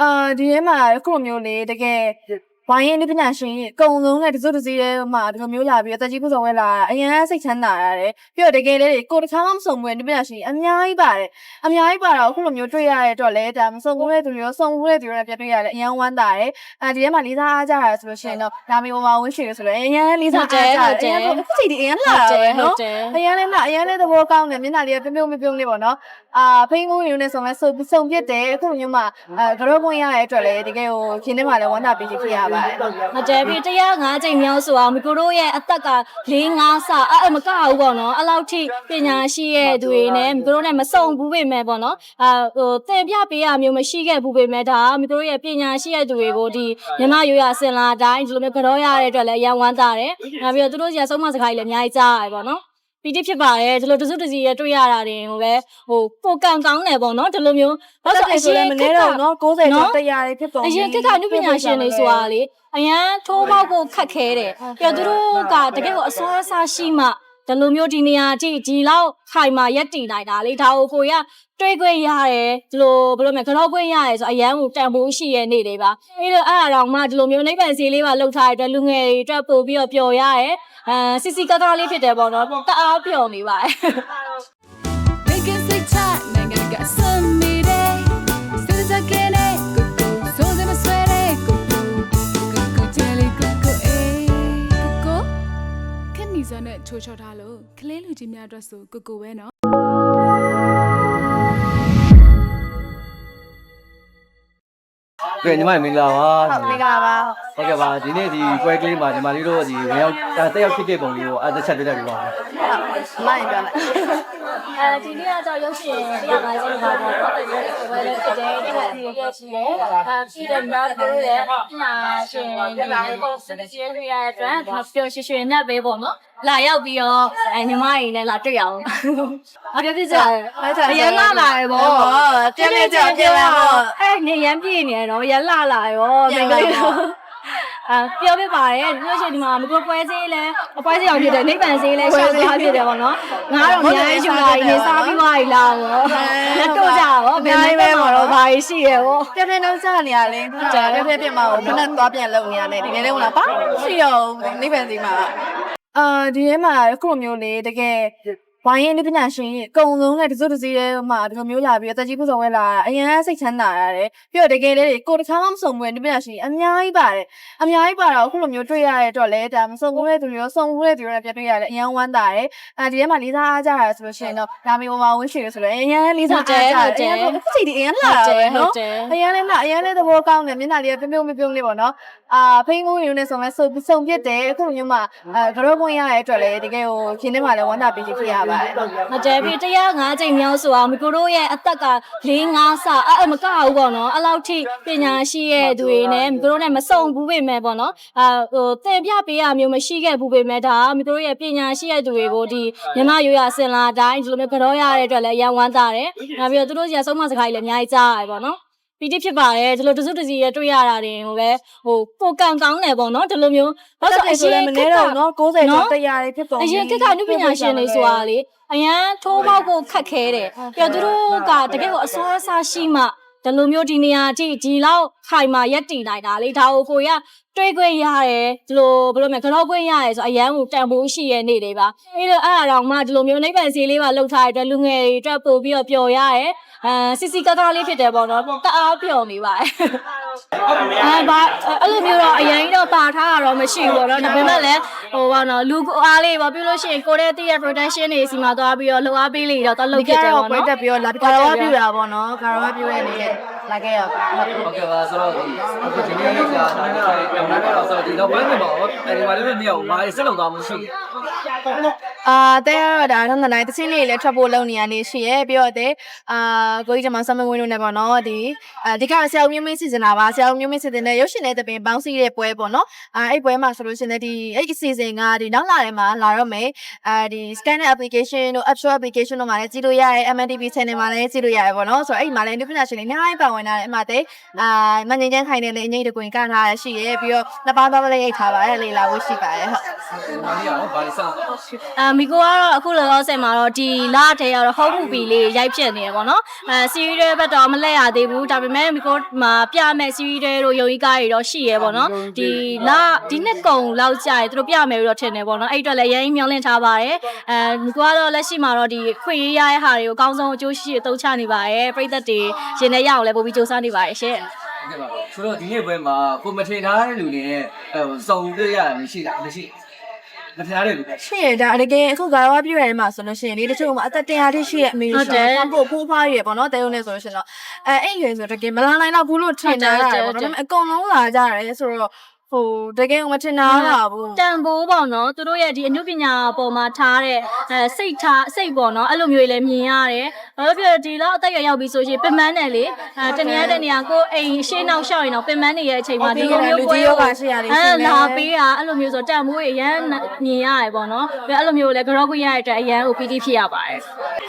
အာဒီထဲမှာခုလိုမျိုးလေတကယ် ဝိုင်းရင်ဒီပညာရှင်အကုန်လုံးနဲ့တစုတစည်းထဲမှာဒီလိုမျိုးလာပြီးအသက်ကြီးผู้ဆောင်ဝဲလာတာအရင်စိတ်ချမ်းသာရတယ်ပြီးတော့တကယ်လေကိုတစ်ခါမှမစုံဘူးဒီပညာရှင်အများကြီးပါတယ်အများကြီးပါတော့ခုလိုမျိုးတွေ့ရတဲ့အတွက်လေဒါမစုံဘူးတဲ့သူတွေရောစုံဘူးတဲ့သူတွေနဲ့ပြတွေ့ရတယ်အရင်ဝမ်းသာတယ်အဲဒီထဲမှာလေးစားအားကြရဆိုလို့ရှိရင်တော့ဒါမျိုးပေါ်မှာဝင်းရှိရဆိုလို့အရင်လေးစားအားကြတယ်အခုချိန်ဒီအရင်လာတယ်နော်တယ်အရင်လည်းလာအရင်လည်းသဘောကောင်းတယ်မျက်နှာလေးကပြုံးပြုံးပြုံးလေးပေါ့နော်အာဖိငုံရုံနဲ့ဆိုလဲစုံစုံပြစ်တယ်အခုမျိုးမှအဲကြောပွင့်ရတဲ့အတွက်လည်းတကယ်ကိုခင်းထဲမှာလည်းဝမ်းသာပီတိဖြစ်ရပါတယ်ဟုတ်တယ်ပြီးတရား၅ချိန်မြောက်ဆိုအောင်မိကိုတို့ရဲ့အသက်က၄၅ဆအဲ့အဲ့မကဘူးပေါ့နော်အဲ့လောက်ထိပညာရှိရဲ့သူတွေနဲ့မိကိုတို့နဲ့မစုံဘူးပေမဲ့ပေါ့နော်အာဟိုသင်ပြပေးရမျိုးမရှိခဲ့ဘူးပေမဲ့ဒါမိကိုတို့ရဲ့ပညာရှိရဲ့သူတွေကိုဒီမြမရိုးရစင်လာအတိုင်းဒီလိုမျိုးကြောရတဲ့အတွက်လည်းအရန်ဝမ်းသာတယ်နောက်ပြီးတော့သူတို့စီကဆုံးမစကားကြီးလည်းအများကြီးကြားရတယ်ပေါ့နော် ပီတိဖြစ်ပါတယ်ဒီလိုတစုတစည်းရတွေ့ရတာတွေဟိုပဲဟိုပိုကံကောင်းတယ်ပေါ့နော်ဒီလိုမျိုးဟုတ်တယ်ဆိုလည်းမနေတော့နော်60ကျော်တရားတွေဖြစ်ပုံအရင်ကကနုပညာရှင်တွေဆိုတာလေအရန်ထိုးပေါက်ဖို့ခက်ခဲတယ်ပြီးတော့သူတို့ကတကယ်ကိုအစွမ်းအစားရှိမှ ဒီလိုမျိုးဒီနေရာအထိဒီလောက်ခိုင်မာရက်တည်နိုင်တာလေဒါကိုကိုရတွေးခွင့်ရတယ်ဒီလိုဘယ်လိုလဲကြောက်ခွင့်ရတယ်ဆိုအရန်ကိုတန်ဖိုးရှိရဲ့နေတွေပါအဲ့တော့အဲ့အရောင်မှဒီလိုမျိုးနိဗ္ဗာန်စီလေးပါလှုပ်ထားတဲ့လူငယ်တွေအတွက်ပို့ပြီးတော့ပျော်ရတယ်အဲစစ်စစ်ကကလေးဖြစ်တယ်ပေါ့နော်တအားပျော်နေပါတယ် ချိုးချော်ထားလို့ကလေးလူကြီးများအတွက်ဆိုကိုကိုပဲနော်ကဲညီမမင်္ဂလာပါဟုတ်မိကပါဟုတ်ကဲ့ပါဒီနေ့ဒီပွဲကလေးမှာညီမလေးတို့ဒီဝင်ရောက်တက်ရောက်ဖြစ်ခဲ့ပုံလေးကိုအဲ့တစ်ချက်ပြပြပြပါဦးမိုင်းပြောလိုက် အဲဒီနေ့ကတော့ရုပ်ရှင်တရားပါရှင်ပါတော့ဝယ်လို့ဖြစ်တယ်ဒီကစီရရှိတယ်အဲရှိတယ်များတို့ရဲ့ပညာရှင်တွေပေါ့စတဲ့ရှင်တွေရဲ့အတွက်ဒါပျော်ရွှင်ရွှင်နဲ့ပဲပေါ့နော်လာရောက်ပြီးတော့အဲညီမကြီးလည်းလာတွေ့ရအောင်ဟုတ်တယ်ပြကြအရင်လာလာရပေါ့ပြည့်ပြည့်ကြောက်ပြည့်လာတော့အဲ့နေရန်ပြည့်နေရတော့ရန်လာလာရောမိန်းကလေး အာပြောပြပါရဲ့ဒီလိုရှင်ဒီမှာမကွပွဲစည်းလဲအပွဲစည်းအောင်ဖြစ်တယ်နိဗ္ဗာန်စည်းလဲရှောက်သွားဖြစ်တယ်ပေါ့နော်ငါတော့အများကြီးယူလာနေစားပြီးသွားပြီလားပေါ့လက်တော့ကြရောဘယ်နိုင်ပဲမှာတော့ဘာရှိရပေါ့ပြည့်ပြည့်နှုတ်စားနေရလေကြာပြည့်ပြည့်ပြည့်မအောင်ခဏသွားပြန်လုံနေရတယ်တကယ်လည်းဟုတ်လားပါရှိတော့နိဗ္ဗာန်စီမှာအာဒီထဲမှာခုလိုမျိုးလေတကယ် ဝိုင်းရင်ဒီပညာရှင်အကုန်လုံးနဲ့တစုတစည်းထဲမှာဒီလိုမျိုးလာပြီးအသက်ကြီးผู้ဆောင်ဝဲလာတာအရင်စိတ်ချမ်းသာရတယ်ပြီးတော့တကယ်လေကိုတစ်ခါမှမစုံဘူးဒီပညာရှင်အများကြီးပါတယ်အများကြီးပါတော့ခုလိုမျိုးတွေ့ရတဲ့အတွက်လေဒါမစုံဘူးတဲ့သူတွေရောစုံဘူးတဲ့သူတွေနဲ့ပြတွေ့ရတယ်အရင်ဝမ်းသာတယ်အဲဒီထဲမှာလေးစားအားကြရဆိုလို့ရှိရင်တော့ဒါမျိုးပေါ်မှာဝင်းရှိရဆိုလို့အရင်လေးစားအားကြတယ်အခုချိန်ဒီအရင်လာတယ်နော်တယ်အရင်လည်းလာအရင်လည်းသဘောကောင်းတယ်မျက်နှာလေးကပြုံးပြုံးပြုံးလေးပေါ့နော် အာဖိငုံရုံနဲ့ဆိုလဲစုံစုံပြစ်တယ်အခုမျိုးမှအဲကြောပွင့်ရတဲ့အတွက်လည်းတကယ်ကိုခင်းထဲမှာလည်းဝမ်းသာပီတိဖြစ်ရပါတယ်ဟုတ်တယ်ပြီးတရား၅ချိန်မြောက်ဆိုအောင်မိကိုတို့ရဲ့အသက်က၄၅ဆအဲ့အဲ့မကဘူးပေါ့နော်အဲ့လောက်ထိပညာရှိရဲ့သူတွေနဲ့မိကိုတို့နဲ့မစုံဘူးပေမဲ့ပေါ့နော်အာဟိုသင်ပြပေးရမျိုးမရှိခဲ့ဘူးပေမဲ့ဒါမိကိုတို့ရဲ့ပညာရှိရဲ့သူတွေကိုဒီမြမရိုးရစင်လာအတိုင်းဒီလိုမျိုးကြောရတဲ့အတွက်လည်းအရန်ဝမ်းသာတယ်နောက်ပြီးတော့သူတို့စီကဆုံးမစကားကြီးလည်းအများကြီးကြားရတယ်ပေါ့နော် ပီတိဖြစ်ပါတယ်ဒီလိုတစုတစည်းရတွေ့ရတာတွေဟိုပဲဟိုပိုကံကောင်းတယ်ပေါ့နော်ဒီလိုမျိုးဘာဟုတ်လို့ဆိုဆိုအအရင်ရင်မကနေတော့နော်60ကျော်တရားတွေဖြစ်ပုံအရင်ကကနုပညာရှင်တွေဆိုတာလေအရန်ထိုးပေါက်ဖို့ခက်ခဲတယ်ပြီးတော့သူတို့ကတကယ်ကိုအစွမ်းအစားရှိမှဒီလိုမျိုးဒီနေရာအထိဒီလောက်ခိုင်မာရက်တည်နိုင်တာလေဒါကိုကိုရတွေးခွင့်ရတယ်ဒီလိုဘယ်လိုလဲကြောက်ခွင့်ရတယ်ဆိုအရန်ကိုတန်ဖိုးရှိရဲ့နေတွေပါအဲ့တော့အဲ့အရောင်မှဒီလိုမျိုးနိဗ္ဗာန်စီလေးပါလှုပ်ထားတဲ့အတွက်လူငယ်တွေအတွက်ပို့ပြီးတော့ပျော်ရတယ်အဲစစ်စစ်ကကလေးဖြစ်တယ်ပေါ့နော်တအားပျော်နေပါတယ်အဲဘာအဲ့လိုမျိုးတော့အရင်တော့ပါထားတာတော့မရှိဘူးပေါ့နော်ဒါပေမဲ့လည်းဟိုဘာနော်လူအားလေးပေါ့ပြီးလို့ရှိရင်ကိုတဲ့တည့်ရဲ့ production တွေစီမှာသွားပြီးတော့လှုပ်အားပေးလေးတော့တော့လှုပ်ဖြစ်တယ်ပေါ့ပြနော်တက်ပြီးတော့လာကာရဝပြူတာပေါ့နော်ကာရဝပြူရဲ့နေ လာခဲ့ရပါဟုတ်ကဲ့ပါဆိုတော့အခုဒီနေ့ကဒါနဲ့တော့ပြောင်းလဲတော့ဆိုတော့ဒီတော့ဘယ်နေပါဦးအဲဒီမှာလေးတို့နှစ်ယောက်ဘာစက်လုံသွားမှုရှိအာတဲ့ရတာတော့နိုင်တချင်းလေးလည်းထွက်ဖို့လုပ်နေရနေရှိရဲ့ပြီးတော့တဲ့အာကိုကြီးကျမဆမဝင်းတို့နဲ့ပေါ့နော်ဒီအာဒီကဆရာဦးမျိုးမင်းစီစဉ်တာပါဆရာဦးမျိုးမင်းစီစဉ်တဲ့ရုပ်ရှင်တဲ့တပင်ပေါင်းစည်းတဲ့ပွဲပေါ့နော်အာအဲ့ပွဲမှာဆိုလို့ရှိရင်ဒီအဲ့ဒီအစီအစဉ်ကဒီနောက်လာထဲမှာလာတော့မယ်အာဒီ scanner application တို့ app store application တို့မှာလည်းကြည့်လို့ရတယ် MNTV channel မှာလည်းကြည့်လို့ရတယ်ပေါ့နော်ဆိုတော့အဲ့ဒီမှာလည်း new picture တွေအများကြီးပါဝင်ဝင်လာတယ်အမှတဲ့အာမငင်းချမ်းခိုင်နေလေအငိမ့်တကွင်ကထားရရှိရဲပြီးတော့နှစ်ပါးသွားလေးရိတ်ထားပါတယ်လေလာဖို့ရှိပါတယ်ဟုတ် မာလီရောဘာလဲစောင့်အမီကိုကတော့အခုလောလောဆယ်မှာတော့ဒီလထဲကတော့ home movie လေးရိုက်ဖြစ်နေတယ်ပေါ့နော်အဲ series တွေဘက်တော့မလဲရသေးဘူးဒါပေမဲ့မီကိုမှာပြမဲ့ series တွေတို့ယုံကြီးကားတွေတော့ရှိရဲပေါ့နော်ဒီလဒီနှစ်ကုံလောက်ကြာရင်သူတို့ပြမယ်လို့တော့ထင်တယ်ပေါ့နော်အဲ့အတွက်လည်းရရင်မျောလင့်ထားပါတယ်အဲမီကိုကတော့လက်ရှိမှာတော့ဒီခွေရေးရတဲ့ဟာတွေကိုအကောင်းဆုံးအကျိုးရှိအသုံးချနေပါတယ်ပြည်သက်တွေရင်ထဲရအောင်လည်းပို့ပြီးစူးစမ်းနေပါတယ်ရှင့်ဟုတ်ကဲ့ပါဆိုတော့ဒီနေ့ပွဲမှာကိုမထင်ထားတဲ့လူတွေနဲ့ဟိုစုံတွေ့ရတယ်ရှိတာမရှိ မထင်ထားတဲ့လူတွေရှိရဒါတကယ်အခုကာဝပြည့်ရဲမှာဆိုလို့ရှိရင်လေတချို့မှာအသက်တရားတိရှိရဲ့အမေရှိတယ်ပို့ဖိုးဖွားရပေါ့နော်တဲုံနဲ့ဆိုလို့ရှိရင်တော့အဲအဲ့ရွယ်ဆိုတကယ်မလာနိုင်တော့ဘူးလို့ထင်ကြတာပေါ့နော်ဒါပေမဲ့အကုန်လုံးလာကြတယ်ဆိုတော့ ဟိုတကယ်မထင်တာတာဘူးတန်ဖိုးပေါ့နော်သူတို့ရဲ့ဒီအနုပညာပေါ်မှာထားတဲ့အဲစိတ်ထားစိတ်ပေါ့နော်အဲ့လိုမျိုးတွေလည်းမြင်ရတယ်ဘာလို့ပြောဒီလောက်အသက်အရွယ်ရောက်ပြီဆိုရင်ပင်မန်းတယ်လေအဲတနည်းတနည်းကိုအိမ်ရှေ့နောက်ရှောက်ရင်တော့ပင်မန်းနေရဲ့အချိန်မှာဒီလိုမျိုးပွဲအဲလာပေးတာအဲ့လိုမျိုးဆိုတန်ဖိုးတွေအရန်မြင်ရတယ်ပေါ့နော်ပြီးအဲ့လိုမျိုးလည်းကြောခွင့်ရတဲ့အတွက်အရန်ကိုပီတိဖြစ်ရပါတယ်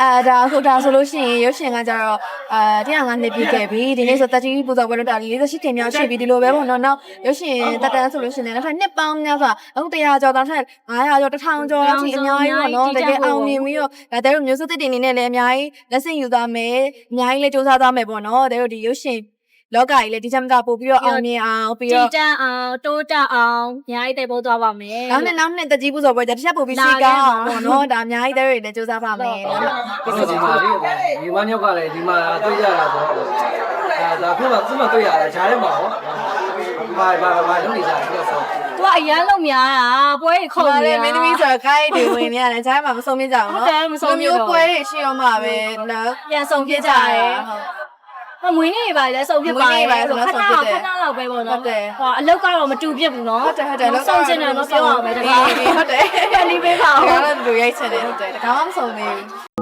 အဲဒါဟုတ်တာဆိုလို့ရှိရင်ရုပ်ရှင်ကကြတော့အဲတရားငါနှစ်ပြီးခဲ့ပြီဒီနေ့ဆိုတတိပူဇော်ပွဲလို့တာ48တင်မြောက်ရှိပြီဒီလိုပဲပေါ့နော်နောက်ရုပ်ရှင်တက်တန်းဆိုလို့ရှိရင်လည်းနောက်ထပ်နှစ်ပေါင်းများစွာအခု100ကျော်တောင်ထက်900ကျော်1000ကျော်လောက်ထိအများကြီးပေါ့နော်တကယ်အောင်မြင်ပြီးတော့ဒါတဲတို့မျိုးစုသစ်တင်နေနဲ့လည်းအများကြီးလက်ဆင့်ယူသွားမယ်အများကြီးလည်းစူးစမ်းသွားမယ်ပေါ့နော်တဲတို့ဒီရုပ်ရှင်လောကကြီးလည်းဒီချက်မကပို့ပြီးတော့အောင်မြင်အောင်ပြီးကြည်တော့တန်းအောင်တိုးတက်အောင်အများကြီးတည်ဖို့သွားပါမယ်နောက်နဲ့နောက်နဲ့တကြီးပူဇော်ပွဲကြတစ်ချက်ပို့ပြီးစီကားအောင်ပေါ့နော်ဒါအများကြီးတဲတို့လည်းစူးစမ်းပါမယ်နော်ဒီလိုဒီမှာလေးဒီမညောက်ကလည်းဒီမှာတွေ့ရတာပေါ့အဲဒါခုမှခုမှတွေ့ရတယ်ဂျားထဲမှာဟော ဘာဘာဘာလုပ်နေကြတယ်ပြောဆိုသူကအရန်လုံးများတာပွဲတွေခုခုန်နနေကမင်းသမီးဆိုခိုင်းတွေဝင်နေရတယ်ကြားမှာမဆုံးမြကြအောင်နော်မျိုးပွဲတွေရှိရောမှာပဲနော်ပြန်ဆောင်ဖြစ်ကြတယ်မမွေးနေပါလေဆုံးဖြစ်ပါလေခဏခဏလောက်ပဲပေါ့နော်ဟောအလုတ်ကတော့မတူပြစ်ဘူးနော်ဟုတ်တယ်ဟုတ်တယ်ဆုံးချင်တယ်မပြောအောင်ပဲတကားဟုတ်တယ်လီးပေးပါဒါဦးကတော့လူရိုက်ချင်တယ်ဟုတ်တယ်ဒါမှမဆုံးသေးဘူး